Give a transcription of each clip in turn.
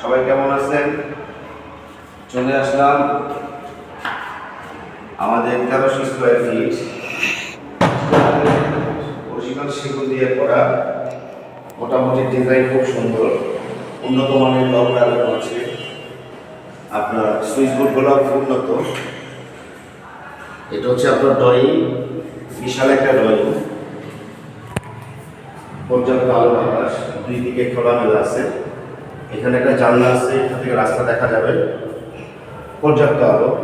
সবাই কেমন আছেন? চলে আসলাম আমাদের তেরোশো স্কোয়ার ফিট অরিজিনাল সেগুন দিয়ে করা। মোটামুটি ডিজাইন খুব সুন্দর। উন্নত মানের লক লাগানো আছে। আপনার সুইচ বোর্ডগুলো খুব উন্নত। এটা হচ্ছে আপনার ড্রয়িং বিশাল একটা ড্রয়িং পর্যাপ্ত আলো বাতাস দুই দিকে খোলা খোলামেলা আছে। এখানে একটা জানলা আছে, এখান থেকে রাস্তা দেখা যাবে। পর্যাপ্ত আলো,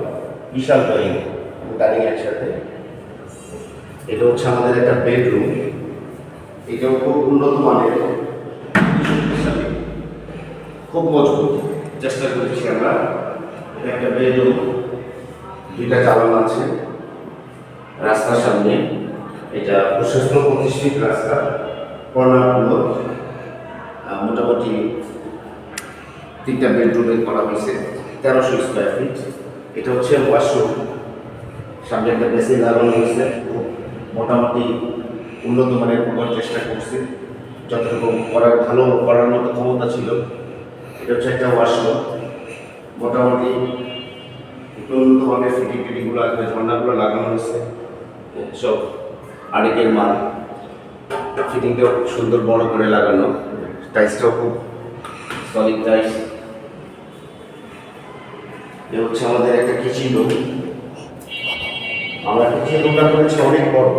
বিশাল ড্রয়িং ডাইনিং একসাথে এটা হচ্ছে আমাদের একটা বেডরুম এটাও খুব উন্নত মানের। খুব মজবুত। চেষ্টা করেছি আমরা। এটা একটা বেডরুম দুইটা চালানো আছে। রাস্তার সামনে। এটা প্রশস্ত প্রতিষ্ঠিত রাস্তা। কর্নারগুলো মোটামুটি তিনটা বেডরুমে করা হয়েছে, তেরোশো স্কোয়ার ফিট এটা হচ্ছে ওয়াশরুম সামনে একটা বেসিন লাগানো হয়েছে। মোটামুটি উন্নত মানের করার চেষ্টা করছে। যতটুকু করার ভালো করার মতো ক্ষমতা ছিল। এটা হচ্ছে একটা ওয়াশরুম মোটামুটি একটু উন্নত মানের ফিটিং টিটিংগুলো আসবে ঝর্ণাগুলো লাগানো হয়েছে। সব আরেকের মাল। ফিটিংটাও খুব সুন্দর বড় করে লাগানো। টাইসটাও খুব সলিড টাইস এ হচ্ছে আমাদের একটা কিচেন রুম আমরা কিচেন রুমটা করেছি অনেক বড়।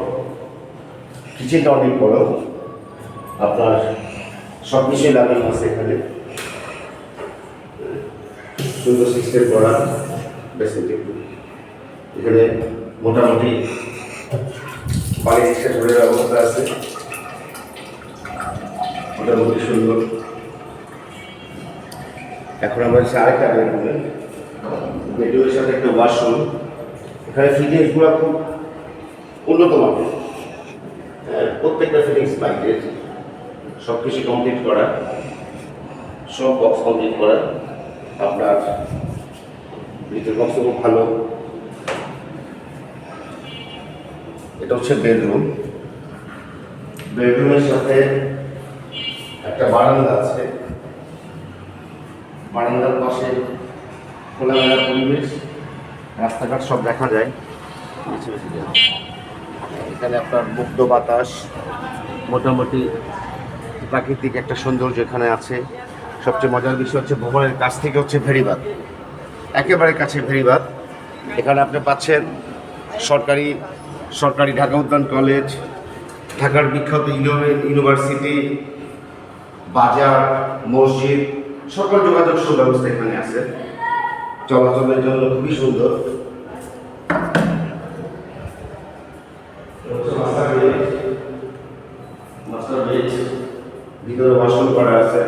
কিচেনটা অনেক বড়। আপনার সব কিছুই লাগানো আছে এখানে। সুন্দর সিস্টেম করা। বেসিনটি এখানে মোটামুটি পানি স্টেশনের ব্যবস্থা আছে। মোটামুটি সুন্দর। এখন আমরা হচ্ছে আরেকটা বেডরুমে বেডরুমের সাথে একটা ওয়াশরুম এখানে ফিটিংসগুলো খুব উন্নত মানের। হ্যাঁ, প্রত্যেকটা ফিটিংস বাইরের সব কিছু কমপ্লিট করা। সব বক্স কমপ্লিট করা। আপনার ভিতর বক্স খুব ভালো। এটা হচ্ছে বেডরুম বেডরুমের সাথে একটা বারান্দা আছে। বারান্দার পাশে খোলামেলা পরিবেশ, রাস্তাঘাট সব দেখা যায়। এখানে আপনার মুক্ত বাতাস, মোটামুটি প্রাকৃতিক একটা সৌন্দর্য এখানে আছে। সবচেয়ে মজার বিষয় হচ্ছে ভবনের কাছ থেকে হচ্ছে ভেরিবাদ একেবারে কাছে ভেরিবাদ এখানে আপনি পাচ্ছেন সরকারি সরকারি ঢাকা উদ্যান কলেজ, ঢাকার বিখ্যাত ইউনি- ইউনিভার্সিটি বাজার মসজিদ সকল যোগাযোগ সুব্যবস্থা এখানে আছে। চলাচলের জন্য খুবই সুন্দর। ভিতরে ওয়াশরুম করা আছে।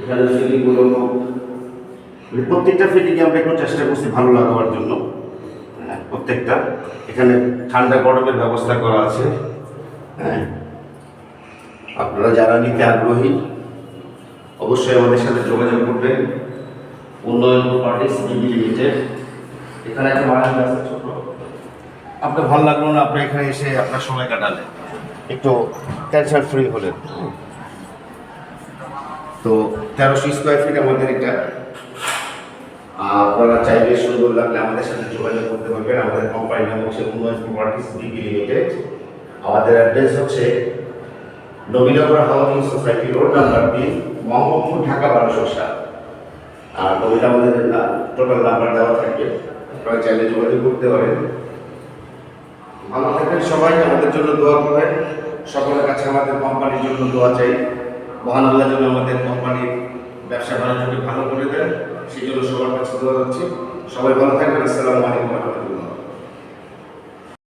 এখানে ফিটিংগুলো মানে প্রত্যেকটা ফিটিংয়ে আমরা একটু চেষ্টা করছি ভালো লাগাবার জন্য। হ্যাঁ, প্রত্যেকটা। এখানে ঠান্ডা গরমের ব্যবস্থা করা আছে। হ্যাঁ? আপনারা যারা নিতে আগ্রহী অবশ্যই আমাদের সাথে যোগাযোগ করবেন। উন্নয়ন পার্টিস বিবি লিমিটেড। এখানে একটা বারান্দা আছে ছোট আপনার ভালো লাগল না? আপনি এখানে এসে আপনার সময় কাটালেন। একটু টেনশন ফ্রি হলেন। তো তেরোশো স্কোয়ার ফিট আমাদের এটা। আপনারা চাইলে সুন্দর লাগলে আমাদের সাথে যোগাযোগ করতে পারবেন। আমাদের কোম্পানির নাম হচ্ছে উন্নয়ন প্রপার্টিস বিবি লিমিটেড। আমাদের অ্যাড্রেস হচ্ছে Nabinagar housing society road number তিন মোহাম্মদপুর, ঢাকা, বারোশো সাত। আর নবীন আমাদের টোটাল নাম্বার দেওয়া থাকবে। আপনারা চাইলে যোগাযোগ করতে পারেন। ভালো থাকবেন সবাই, আমাদের জন্য দোয়া করবেন। সকলের কাছে আমাদের কোম্পানির জন্য দোয়া চাই। মহান আল্লাহ যেন আমাদের কোম্পানির ব্যবসা বাণিজ্যকে ভালো করে দেন। সেই জন্য সবার কাছে দোয়া হচ্ছে সবাই ভালো থাকবেন। আসসালামু আলাইকুম রহমতুল্লাহ।